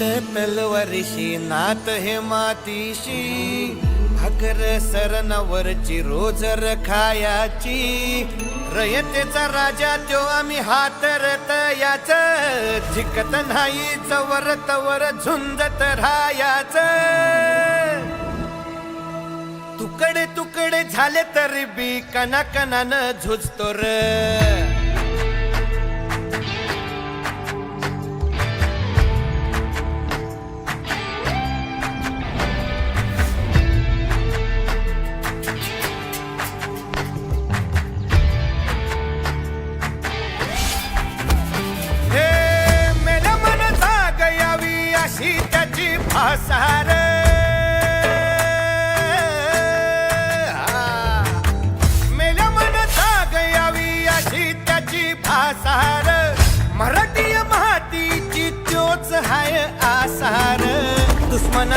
ते तलवारीशी नात हे मातीशी. भाकर सरनवरची रोजर रखायाची. रयतेचा राजा त्यो आम्ही हातरत याच. झिकत नाही चवर तवर झुंजत राहायाच. तुकडे तुकडे झाले तरी बी कना कनानं झुजतो र.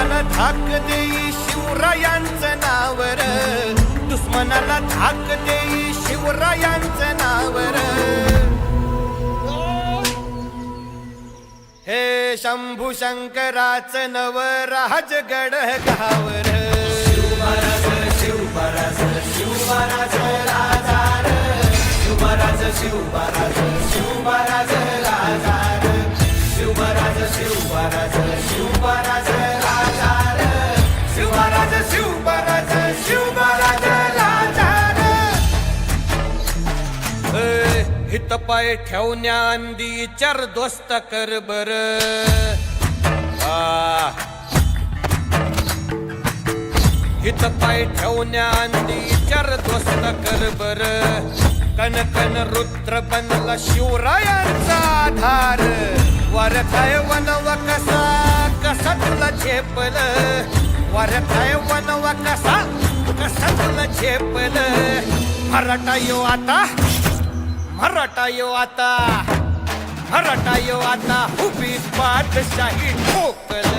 दुश्मनाला धाक देई शिवरायांचं नावर दुश्मनाला धाक देई शिवरायांचं नावर हे शंभू शंकराच नव राजगड गावर शिवराज हित पाय ठेवण्या अंदी चार दोस्त कर बर. हित पाय ठेवण्या अंदी चार दोस्त कर बर. कन कन रुद्र बनला शिवरायांचा आधार. वरताय वनवा कसा कसा तुला झेपल? वरखाय वनवा कसा कसा तुला झेपल? मराठा यो आता. मराठा यो आता. मराठा यो आता. उभी पाठशाही ठोकल.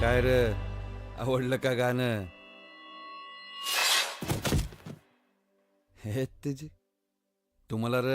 काय र? आवडलं का गाणं? हे तुझी तुम्हाला र